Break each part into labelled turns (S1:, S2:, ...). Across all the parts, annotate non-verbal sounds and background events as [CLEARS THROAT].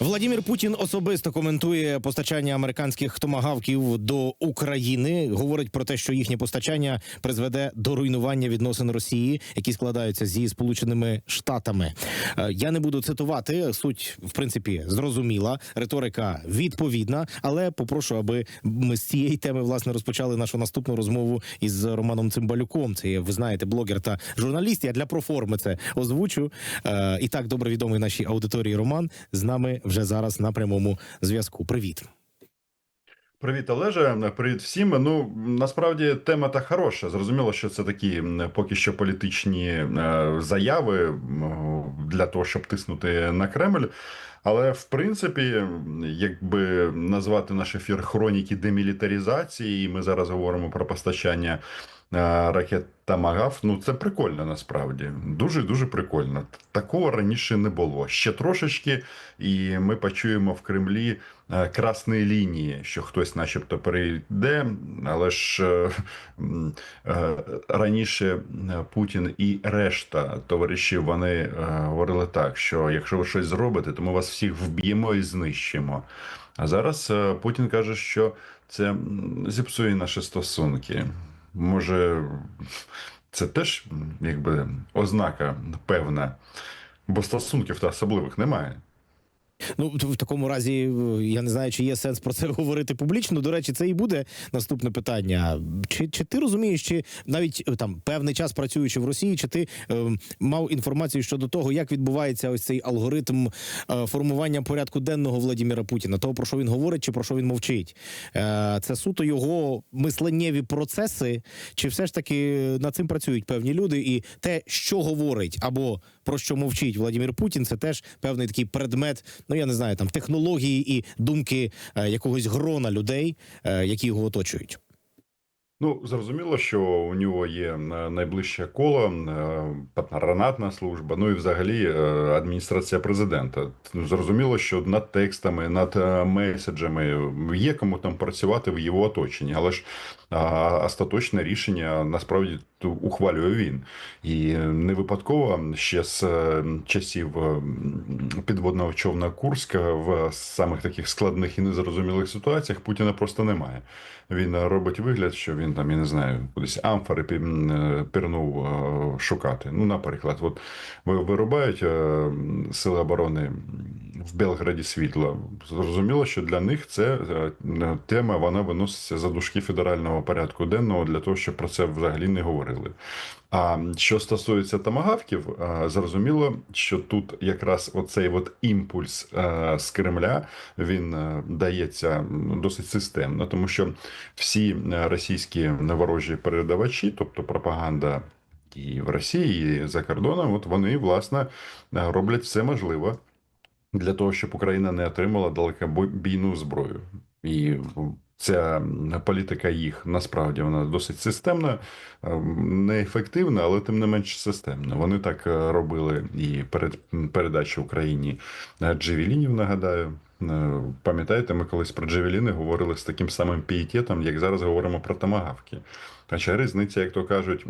S1: Владімір Путін особисто коментує постачання американських томагавків до України. Говорить про те, що їхнє постачання призведе до руйнування відносин Росії, які складаються зі Сполученими Штатами. Е, Я не буду цитувати. Суть в принципі зрозуміла. Риторика відповідна. Але попрошу, аби ми з цієї теми власне розпочали нашу наступну розмову із Романом Цимбалюком. Це є, ви знаєте, блогер та журналіст. Я для проформи це озвучу. Е, І так добре відомий нашій аудиторії Роман з нами вже зараз на прямому зв'язку. Привіт.
S2: Привіт, Олеже. Привіт всім. Ну насправді тема та хороша. Зрозуміло, що це такі поки що політичні е, заяви для того, щоб тиснути на Кремль. Але в принципі, якби назвати наш ефір хроніки демілітаризації, і ми зараз говоримо про постачання ракет Тамагав. Ну це прикольно насправді. Дуже дуже прикольно. Такого раніше не було. Ще трошечки, і ми почуємо в Кремлі е, красні лінії, що хтось, начебто, перейде, але ж е, е, раніше е, Путін і решта товаришів вони е, говорили так, що якщо ви щось зробите, то ми вас всіх вб'ємо і знищимо. А зараз е, Путін каже, що це зіпсує наші стосунки. Може, це теж якби ознака певна, бо стосунків то особливих немає.
S1: Ну в такому разі е, я не знаю, чи є сенс про це [LAUGHS] говорити публічно. До речі, це і буде наступне питання. Чи, чи ти розумієш, чи навіть е, там певний час працюючи в Росії, чи ти е, мав інформацію щодо того, як відбувається ось цей алгоритм е, формування порядку денного Владіміра Путіна? Того про що він говорить, чи про що він мовчить? Е, це суто його мисленнєві процеси, чи все ж таки над цим працюють певні люди, і те, що говорить або про що мовчить Владимир Путін, це теж певний такий предмет. Ну я не знаю, там технології і думки е, якогось грона людей, е, які його оточують.
S2: Ну, зрозуміло, що у нього є е, найближче коло, патронатна служба, ну і взагалі адміністрація президента. Ну, Зрозуміло, що над текстами, над меседжами є кому там працювати в його оточенні, але ж остаточне рішення насправді ухвалює він. І не випадково ще з е, часів е, підводного човна Курська в самих таких складних і незрозумілих ситуаціях Путіна просто немає. Він робить вигляд, що він там, я не знаю, кудись амфори е, пірнув шукати. Ну, наприклад, от ви- вирубають сили оборони в Белграді світло. Зрозуміло, що для них це тема, вона виноситься за дужки федерального порядку денного для того, щоб про це взагалі не говорили. А що стосується тамагавків, зрозуміло, що тут якраз оцей от імпульс е, з Кремля він е, дається досить системно, тому що всі е, російські ворожі передавачі, тобто пропаганда і в Росії, і за кордоном, от вони власне роблять все можливе для того, щоб Україна не отримала далекобійну зброю. І ця політика їх насправді вона досить системна, е, неефективна, але тим не менш системна. Вони так е, робили і перед передачі Україні е, джевелінів, нагадаю. Е, Пам'ятаєте, ми колись про джевеліни говорили з таким самим пієтетом, як зараз говоримо про тамагавки. Хоча різниця, як то кажуть,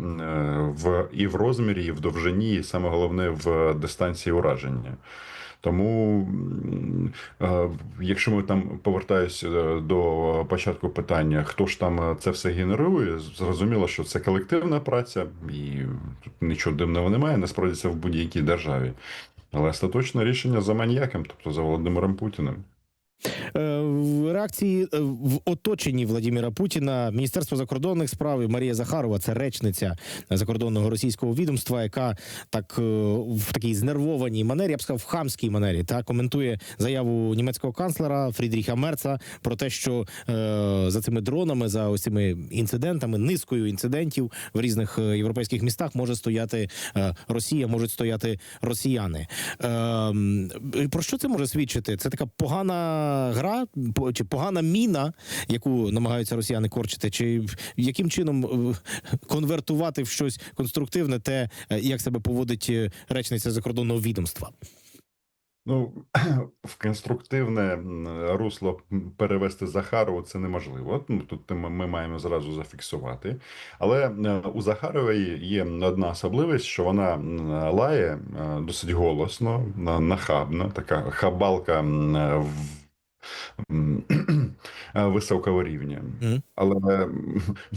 S2: в і в розмірі, і в довжині, і саме головне в дистанції ураження. Тому, е, якщо ми там повертаюся до початку питання, хто ж там е, це все генерує, зрозуміло, що це колективна праця, і тут нічого дивного немає, насправді це в будь-якій державі. Але остаточне рішення за маньяком, тобто за Володимиром Путіним.
S1: Е, реакції е, в оточенні Владимира Путіна Міністерство закордонних справ і Марія Захарова, це речниця закордонного російського відомства, яка так е, в такій знервованій манері, я б сказав, в хамській манері, та коментує заяву німецького канцлера Фрідріха Мерца про те, що за цими дронами, за ось цими інцидентами, низкою інцидентів в різних європейських містах може стояти Росія, можуть стояти росіяни. Е, про що це може свідчити? Це така погана гра чи погана міна, яку намагаються росіяни корчити, чи яким чином е, конвертувати в щось конструктивне те, е, як себе поводить е, речниця закордонного відомства?
S2: Ну, [CLEARS THROAT] в конструктивне русло перевести Захарову це неможливо. Ну, тут ми маємо зразу зафіксувати. Але у Захарової є одна особливість, що вона лає досить голосно, на- нахабно, така хабалка в- [CLEARS THROAT] високого рівня.
S1: Мгм.
S2: Але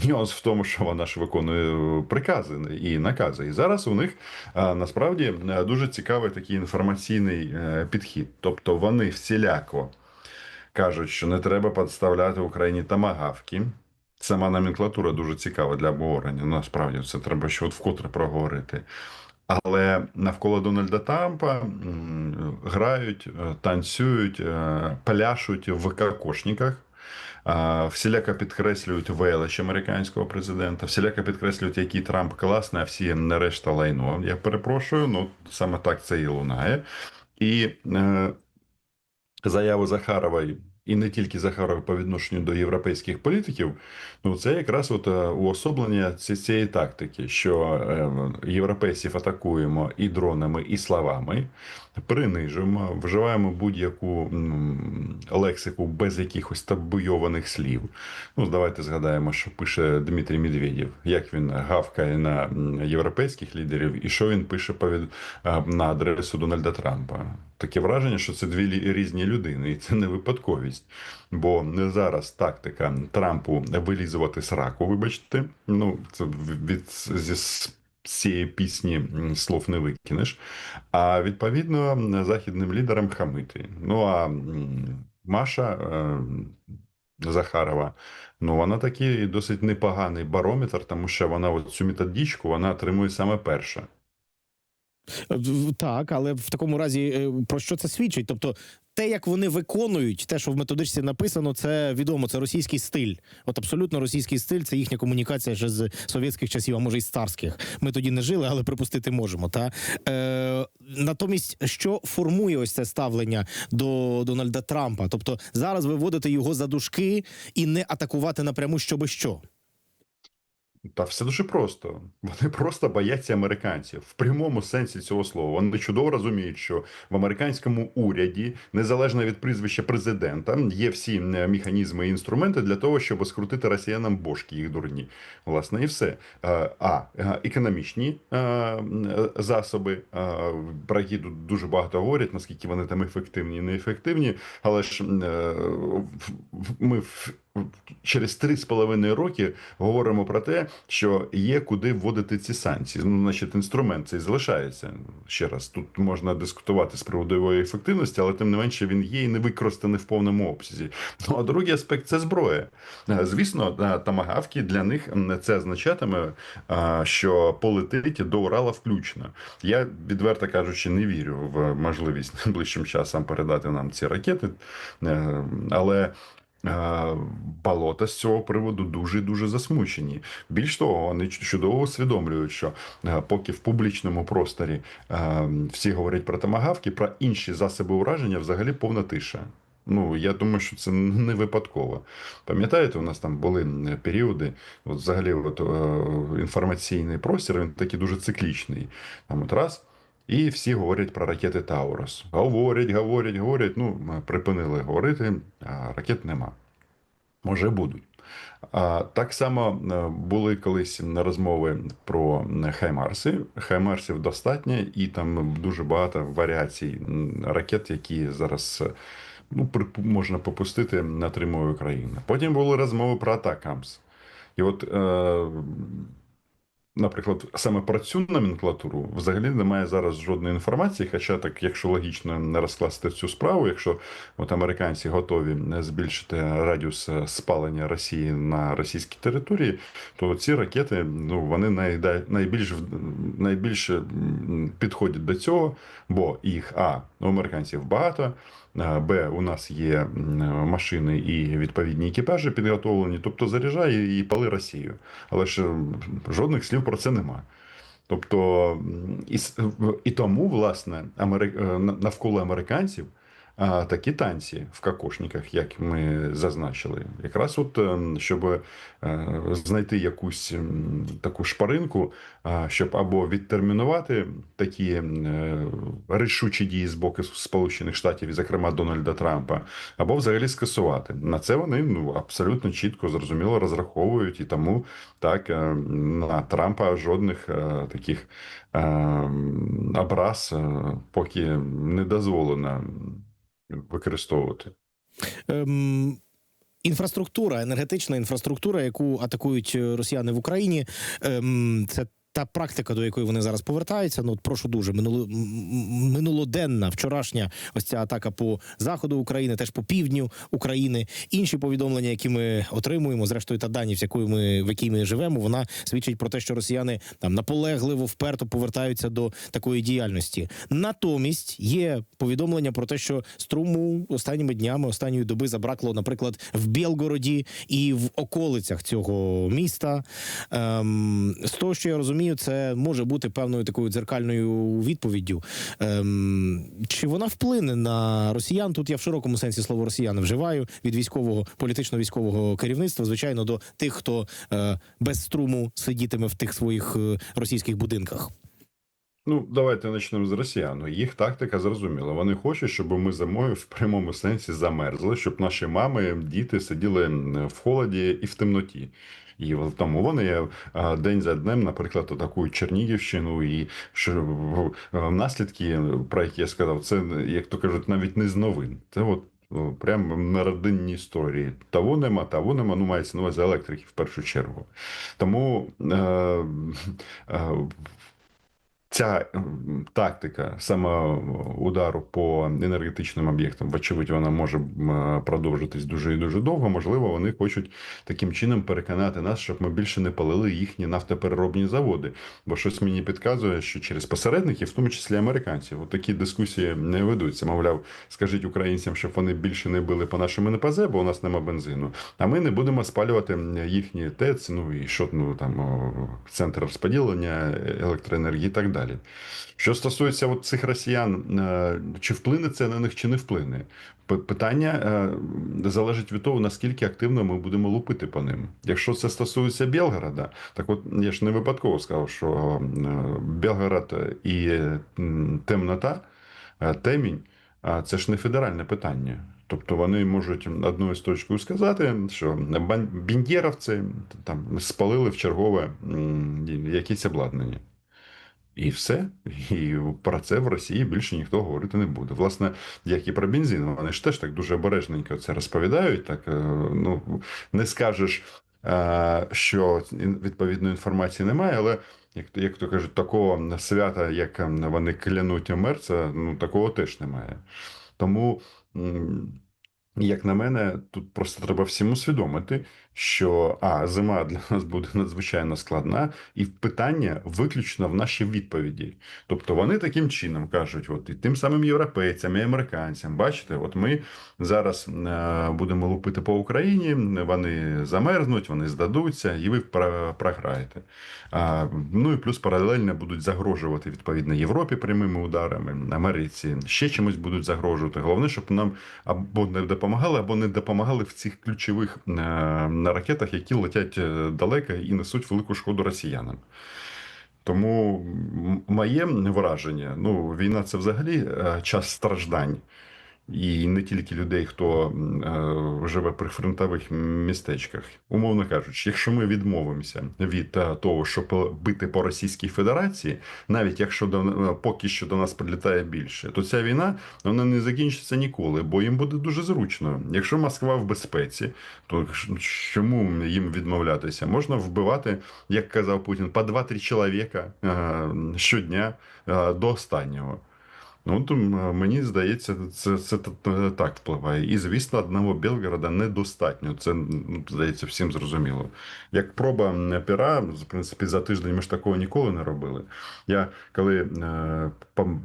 S2: нюанс в тому, що вона ж виконує прикази і накази. І зараз у них насправді е, дуже цікавий такий інформаційний е, підхід. Тобто вони всіляко кажуть, що не треба підставляти Україні тамагавки. Сама номенклатура дуже цікава для обговорення. Насправді це треба ще от вкотре проговорити. Але навколо Дональда Трампа грають, е, танцюють, е, пляшуть в кокошниках. Всіляко підкреслюють велич американського президента, всіляко підкреслюють, який Трамп класний, а всі не решта лайно. Я перепрошую, ну саме так це і лунає. І е, заяву Захарової, і не тільки Захарової по відношенню до європейських політиків, ну це якраз от е, уособлення цієї тактики, що е, європейців атакуємо і дронами, і словами, принижуємо, вживаємо будь-яку лексику без якихось табуйованих слів. Ну, давайте згадаємо, що пише Дмитрій Медведєв, як він гавкає на європейських лідерів, і що він пише по від- а, на адресу Дональда Трампа. Таке враження, що це дві різні людини, і це не випадковість. Бо не зараз тактика Трампу вилізувати сраку, вибачте. Ну, це від зі цієї пісні слов не викинеш. А відповідно західним лідерам хамити. Ну а Маша е, Захарова, ну вона такий досить непоганий барометр, тому що вона цю методичку вона отримує саме перша.
S1: Е, Так, але в такому разі е, про що це свідчить? Тобто, те, як вони виконують те, що в методичці написано, це відомо, це російський стиль. От абсолютно російський стиль це їхня комунікація ще з совєтських часів, а може й з царських. Ми тоді не жили, але припустити можемо. Та е, натомість, що формує ось це ставлення до Дональда Трампа? Тобто зараз виводити його за дужки і не атакувати напряму, щоби що.
S2: Та все дуже просто. Вони просто бояться американців в прямому сенсі цього слова. Вони чудово розуміють, що в американському уряді, незалежно від прізвища президента, є всі механізми і інструменти для того, щоб скрутити росіянам бошки їх дурні. Власне, і все. Е, А е, економічні е, засоби, про які дуже багато говорять, наскільки вони там ефективні і неефективні. Але ж ми через три з половиною роки говоримо про те, що є куди вводити ці санкції. Ну, значить, інструмент цей залишається. Ще раз, тут можна дискутувати з приводу його ефективності, але тим не менше він є і не використаний в повному обсязі. Ну а другий аспект це зброя. Е, Звісно, е, тамагавки для них це означатиме, е, що полетить до Урала включно. Я відверто кажучи, не вірю в можливість [LAUGHS] найближчим часом передати нам ці ракети, але. Е, Болота з цього приводу дуже дуже засмучені. Більш того, вони чудово усвідомлюють, що е, поки в публічному просторі е, всі говорять про тамагавки, про інші засоби ураження взагалі повна тиша. Ну, я думаю, що це не випадково. Пам'ятаєте, у нас там були періоди, от взагалі, от, інформаційний простір, він такий дуже циклічний. Там от раз. І всі говорять про ракети Таурос. Говорять, говорять, говорять. Ну, припинили говорити, а ракет нема. Може, будуть. А, так само е, були колись розмови про Хаймарси. Хаймарсів достатньо, і там дуже багато варіацій ракет, які зараз е, ну, можна попустити на отримує Україна. Потім були розмови про Атакамс. І от е, Наприклад, саме про цю номенклатуру взагалі немає зараз жодної інформації. Хоча так, якщо логічно не розкласти цю справу, якщо от американці готові збільшити радіус спалення Росії на російській території, то ці ракети ну вони найда- найбільш найбільше підходять до цього, бо їх а у американців багато. Б, у нас є машини і відповідні екіпажі підготовлені, тобто заряджає і пали Росію. Але ж жодних слів про це нема. Тобто, і, і тому, власне, Амери... е, навколо американців такі танці в кокошниках, як ми зазначили, якраз от е, щоб е, знайти якусь таку шпаринку, щоб або відтермінувати такі е, рішучі дії з боку Сполучених Штатів, і, зокрема Дональда Трампа, або взагалі скасувати. На це вони ну абсолютно чітко зрозуміло розраховують, і тому так е, на Трампа жодних таких е, образ поки не дозволено використовувати.
S1: Ем, інфраструктура, енергетична інфраструктура, яку атакують е, росіяни в Україні, ем, це. Та практика, до якої вони зараз повертаються, ну от прошу дуже минуло, минулоденна вчорашня ось ця атака по заходу України, теж по півдню України. Інші повідомлення, які ми отримуємо, зрештою, та дані, в якої ми в якій ми живемо, вона свідчить про те, що росіяни там наполегливо вперто повертаються до такої діяльності. Натомість є повідомлення про те, що струму останніми днями останньої доби забракло, наприклад, в Білгороді і в околицях цього міста. Ем, з того, що я розумію, це може бути певною такою дзеркальною відповіддю. Ем, чи вона вплине на росіян? Тут я в широкому сенсі слово росіяни вживаю від військового політично-військового керівництва, звичайно, до тих, хто е, без струму сидітиме в тих своїх е, російських будинках.
S2: Ну, давайте почнемо з росіян. Їх тактика зрозуміла. Вони хочуть, щоб ми зимою в прямому сенсі замерзли, щоб наші мами, діти сиділи в холоді і в темноті. І тому вони день за днем, наприклад, атакують Чернігівщину, і що наслідки, про які я сказав, це як то кажуть, навіть не з новин. Це от. Прямо на родинній історії. Того нема, того нема, ну мається на увазі електрики в першу чергу. Тому е, е, ця тактика саме удару по енергетичним об'єктам, вочевидь, вона може продовжитись дуже і дуже довго. Можливо, вони хочуть таким чином переконати нас, щоб ми більше не палили їхні нафтопереробні заводи. Бо щось мені підказує, що через посередників, в тому числі американців, от такі дискусії не ведуться. Мовляв, скажіть українцям, щоб вони більше не били по нашому НПЗ, бо у нас нема бензину. А ми не будемо спалювати їхні ТЕЦ, ну і що ну там центр розподілення електроенергії і так далі. Що стосується от цих росіян, е, чи вплине це на них, чи не вплине? Питання е, залежить від того, наскільки активно ми будемо лупити по ним. Якщо це стосується Білгорода, так от я ж не випадково сказав, що е, Білгород і темнота, темінь, це ж не федеральне питання. Тобто вони можуть одною з точкою сказати, що бан- бендєровці там спалили в чергове якісь обладнання. І все. І про це в Росії більше ніхто говорити не буде. Власне, як і про бензин, вони ж теж так дуже обережненько це розповідають. Так, е, ну, не скажеш, е, що відповідної інформації немає, але як, то- як то кажуть, такого свята, як ем, вони клянуть мерца, ну такого теж немає. Тому. як на мене, тут просто треба всім усвідомити, що а зима для нас буде надзвичайно складна, і питання виключно в нашій відповіді. Тобто вони таким чином кажуть, от і тим самим європейцям і американцям, бачите, от ми зараз е, будемо лупити по Україні, вони замерзнуть, вони здадуться, і ви про- програєте. А, ну і плюс паралельно будуть загрожувати відповідно Європі прямими ударами, Америці ще чимось будуть загрожувати. Головне, щоб нам або не допомагали, або не допомагали в цих ключових е, на ракетах, які летять е, далеко і несуть велику шкоду росіянам. Тому моє враження, ну, війна це взагалі е, час страждань. І не тільки людей, хто е, живе при фронтових містечках. Умовно кажучи, якщо ми відмовимося від е, того, щоб бити по Російській Федерації, навіть якщо до, е, поки що до нас прилітає більше, то ця війна вона не закінчиться ніколи, бо їм буде дуже зручно. Якщо Москва в безпеці, то чому їм відмовлятися? Можна вбивати, як казав Путін, по 2-3 чоловіка щодня до останнього. Ну, то мені здається, це, це, так впливає. І, звісно, одного Білгорода недостатньо. Це, ну, здається, всім зрозуміло. Як проба пера, в принципі, за тиждень ми ж такого ніколи не робили. Я коли е,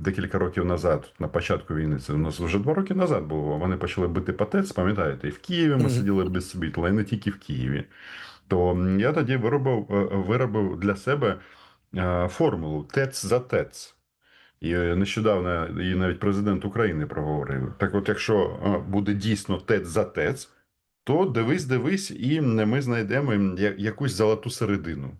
S2: декілька років назад, на початку війни, це у нас вже два роки назад було, вони почали бити по ТЕЦ, пам'ятаєте, і в Києві ми сиділи без світла, і не тільки в Києві. То я тоді виробив, е, виробив для себе е, формулу ТЕЦ за ТЕЦ. І е, нещодавно і навіть президент України проговорив. Так, от, якщо е, буде дійсно тец за тец, то дивись, дивись, і ми знайдемо якусь золоту середину.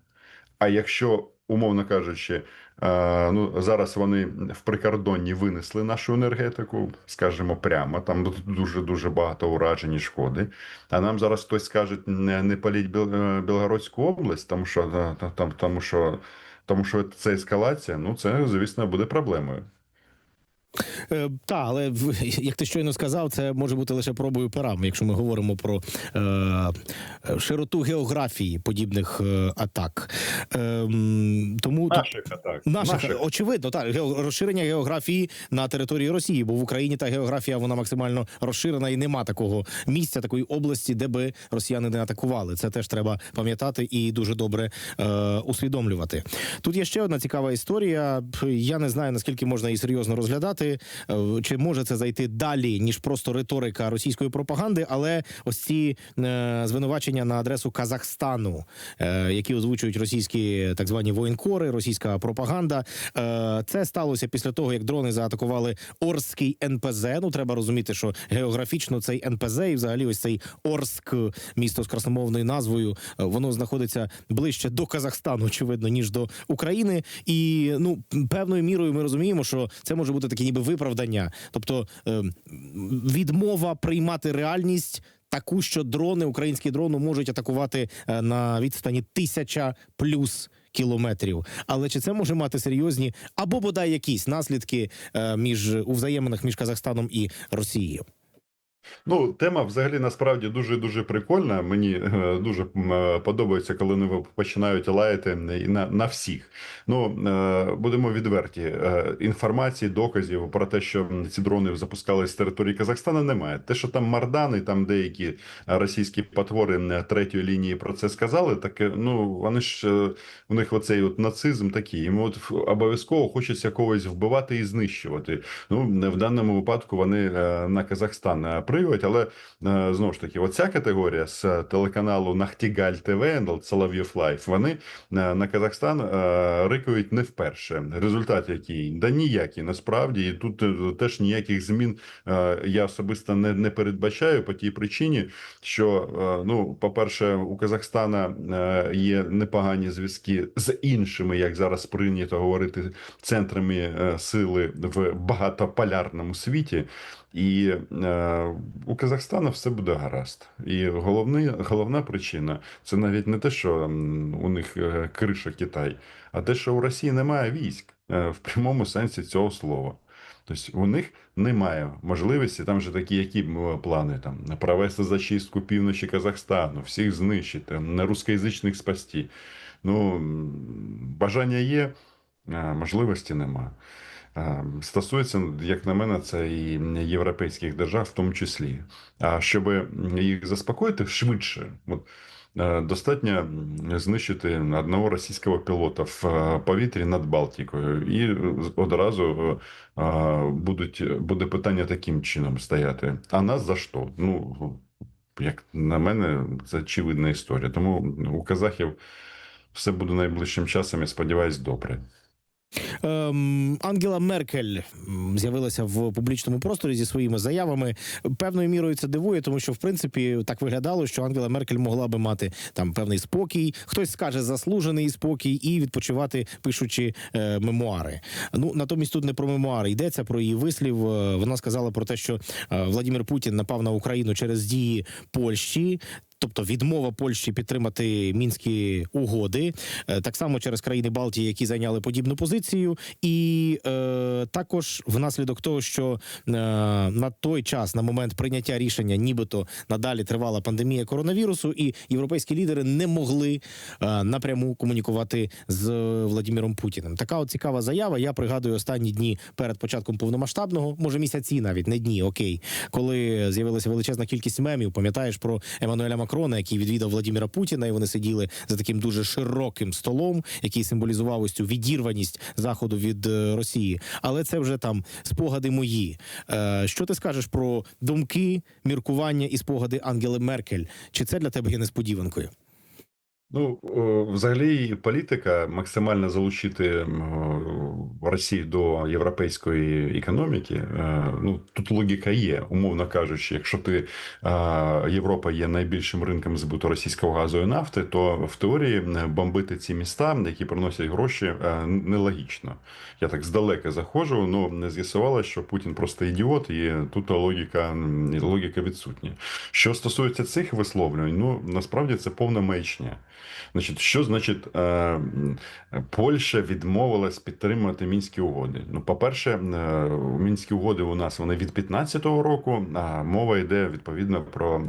S2: А якщо, умовно кажучи, е, ну зараз вони в прикордонні винесли нашу енергетику, скажімо прямо, там дуже дуже багато уражень і шкоди. А нам зараз хтось скаже, не, паліть Білгородську область, тому що та- там, тому що. Тому що це ескалація, ну це, звісно, буде проблемою.
S1: Е, та, але [LAUGHS] як ти щойно сказав, це може бути лише пробою перам, якщо ми говоримо про е, е, широту географії подібних е, атак. Е, тому
S2: Наших атак.
S1: Наших, очевидно, так розширення географії на території Росії, бо в Україні та географія вона максимально розширена і нема такого місця, такої області, де би росіяни не атакували. Це теж треба пам'ятати і дуже добре е, усвідомлювати. Тут є ще одна цікава історія. Я не знаю наскільки можна її серйозно розглядати, е, чи може це зайти далі ніж просто риторика російської пропаганди, але ось ці е, звинувачення на адресу Казахстану, е, які озвучують російські так звані воєнкори, російська пропаганда. Це сталося після того, як дрони заатакували Орський НПЗ. Ну треба розуміти, що географічно цей НПЗ і взагалі ось цей Орск, місто з красномовною назвою, воно знаходиться ближче до Казахстану, очевидно, ніж до України. І ну певною мірою ми розуміємо, що це може бути таке ніби виправдання, тобто е, відмова приймати реальність. Таку, що дрони, українські дрони можуть атакувати е, на відстані тисяча плюс кілометрів. Але чи це може мати серйозні або бодай якісь наслідки е, між у взаєминах між Казахстаном і Росією?
S2: Ну, тема взагалі насправді дуже дуже прикольна. Мені е, дуже е, подобається, коли вони починають лаяти на, на всіх. Ну е, будемо відверті. Е, Інформації, доказів про те, що ці дрони запускались з території Казахстана, немає. Те, що там Мардани, там деякі російські потвори е, третьої лінії про це сказали. Так е, ну вони ж е, у них оцей от нацизм такий. Йому от обов'язково хочеться когось вбивати і знищувати. Ну в даному випадку вони е, на Казахстан е, приводять, але е, знову ж таки, оця категорія з телеканалу Нахтігаль ТВ Солов'єв Лайф, вони е, на Казахстан е, рикають не вперше. Результат який? Да ніякий насправді, і тут е, теж ніяких змін е, я особисто не, не передбачаю по тій причині, що е, ну, по-перше, у Казахстана е, є непогані зв'язки з іншими, як зараз прийнято говорити, центрами е, сили в багатополярному світі. І е, у Казахстана все буде гаразд. І головний, головна причина це навіть не те, що у них е, криша Китай, а те, що у Росії немає військ е, в прямому сенсі цього слова. Тобто у них немає можливості, там же такі, які плани там провести зачистку півночі Казахстану, всіх знищити, на рускоязичних спасти. Ну, бажання є, можливості нема. А, Стосується, як на мене, це і європейських держав, в тому числі. А щоб їх заспокоїти швидше, от, е, достатньо знищити одного російського пілота в е, повітрі над Балтикою, і одразу е, будуть, буде питання таким чином стояти. А нас за що? Ну, як на мене, це очевидна історія. Тому у казахів все буде найближчим часом, я сподіваюся, добре.
S1: Ем, Ангела Меркель з'явилася в публічному просторі зі своїми заявами. Певною мірою це дивує, тому що в принципі так виглядало, що Ангела Меркель могла би мати там певний спокій. Хтось скаже заслужений спокій і відпочивати, пишучи е, мемуари. Ну натомість тут не про мемуари йдеться про її вислів. Е, Вона сказала про те, що е, Владимир Путін напав на Україну через дії Польщі. Тобто відмова Польщі підтримати мінські угоди, е, так само через країни Балтії, які зайняли подібну позицію, і е, також внаслідок того, що е, на той час, на момент прийняття рішення, нібито надалі тривала пандемія коронавірусу, і європейські лідери не могли е, напряму комунікувати з Владимиром Путіним. Така от цікава заява. Я пригадую останні дні перед початком повномасштабного, може місяці, навіть не дні, окей, коли з'явилася величезна кількість мемів. Пам'ятаєш про Еммануеля Макрона, який відвідав Владіміра Путіна, і вони сиділи за таким дуже широким столом, який символізував ось цю відірваність заходу від е, Росії. Але це вже там спогади мої. Е, що ти скажеш про думки, міркування і спогади Ангели Меркель? Чи це для тебе є несподіванкою?
S2: Ну, взагалі, політика максимально залучити Росію до європейської економіки. е, Ну, тут логіка є, умовно кажучи, якщо ти Європа є найбільшим ринком збуту російського газу і нафти, то в теорії бомбити ці міста, які приносять гроші, е, нелогічно. Я так здалека заходжу, але не з'ясувалося, що Путін просто ідіот, і тут логіка, логіка відсутня. Що стосується цих висловлювань, ну насправді це повна маячня. Значить, що значить е, Польща відмовилась підтримувати мінські угоди? Ну, по-перше, е, мінські угоди у нас вони від 15-го року, а мова йде відповідно про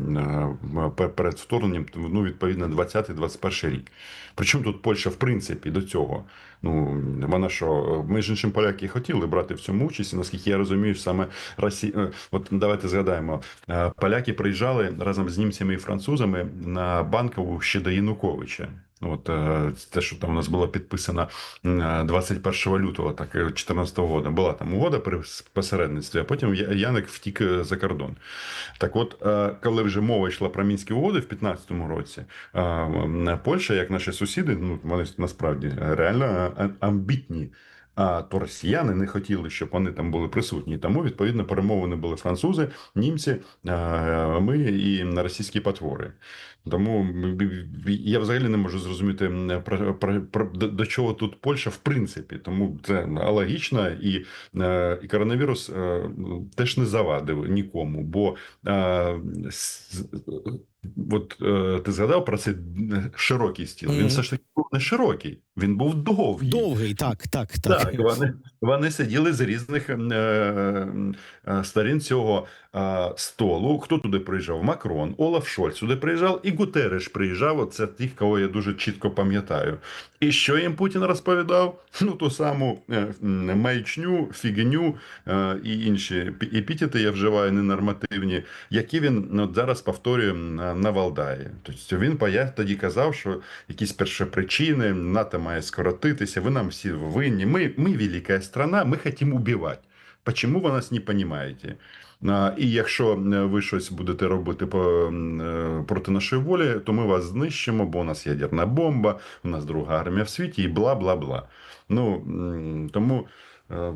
S2: е, перед вторгненням, ну відповідно 20-21 рік. Причому тут Польща, в принципі, до цього. Ну вона що, ми ж іншим поляки хотіли брати в цьому участь, наскільки я розумію, саме Росія. От давайте згадаємо, Е, поляки приїжджали разом з німцями і французами на банкову ще до Януковича. От е, те, що там у нас було підписано е, 21 лютого, так 2014 року, була там угода при посередництві, а потім Яник втік е, за кордон. Так от, е, коли вже мова йшла про мінські угоди в 2015 році, е, Польща, як наші сусіди, ну вони насправді реально е, амбітні. А то росіяни не хотіли, щоб вони там були присутні. Тому відповідно перемовини були французи, німці, е, ми і російські потвори. Тому я взагалі не можу зрозуміти про, про, про до, до чого тут Польща в принципі. Тому це логічно, і, е, і коронавірус е, теж не завадив нікому. Бо от ти згадав про цей широкий стіл. Він все ж таки був не широкий, він був довгий.
S1: Довгий, так, так, так.
S2: Так, вони, вони сиділи з різних е, е, сторін цього е, столу. Хто туди приїжджав? Макрон, Олаф Шольц туди приїжджав, і Гутереш приїжджав. Оце тих, кого я дуже чітко пам'ятаю. І що їм Путін розповідав? Ну, ту саму е, маячню, фігню е, і інші епітети я вживаю ненормативні, які він ну, зараз повторює на, на Валдаї. Тобто він тоді казав, що якісь першопричини, НАТО має скоротитися, ви нам всі винні. Ми, ми велика страна, ми хочемо убивати. Почому ви нас не розумієте? І якщо е, ви щось будете робити е, проти нашої волі, то ми вас знищимо, бо у нас ядерна бомба, у нас друга армія в світі і бла бла бла. Ну тому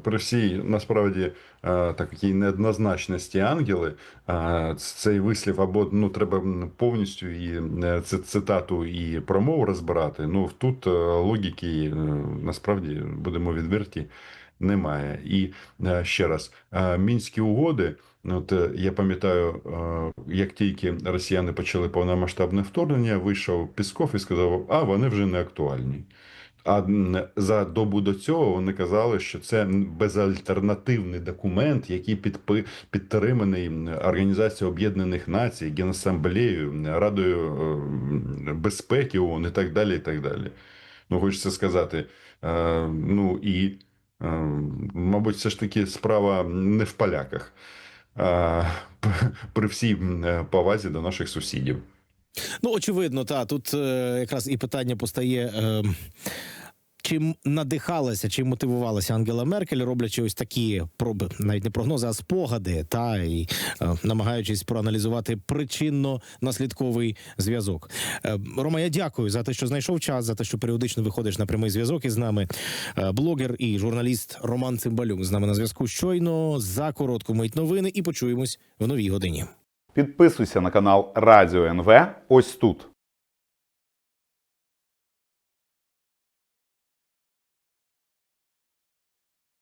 S2: при всій насправді е, такій неоднозначності ангели, е, цей вислів або ну треба повністю і е, цитату і промову розбирати. Ну тут е, логіки е, насправді будемо відверті. Немає і е, ще раз е, мінські угоди. От е, я пам'ятаю, е, як тільки росіяни почали повномасштабне вторгнення, вийшов Пісков і сказав, а вони вже не актуальні. А за добу до цього вони казали, що це безальтернативний документ, який підпи- підтриманий Організацією Об'єднаних Націй, Генасамблеєю, Радою е, безпеки ООН і так далі. І так далі. Ну, хочеться сказати. е, Ну і, е, мабуть, все ж таки справа не в поляках, [LAUGHS] при всій повазі до наших сусідів.
S1: Ну, очевидно, та тут е, якраз і питання постає. Е, Чим надихалася, чим мотивувалася Ангела Меркель, роблячи ось такі навіть не прогнози, а спогади, та і е, намагаючись проаналізувати причинно-наслідковий зв'язок. Е, Рома, я дякую за те, що знайшов час, за те, що періодично виходиш на прямий зв'язок із нами. Е, блогер і журналіст Роман Цимбалюк з нами на зв'язку щойно за коротку мить новини і почуємось в новій годині.
S3: Підписуйся на канал Радіо НВ ось тут.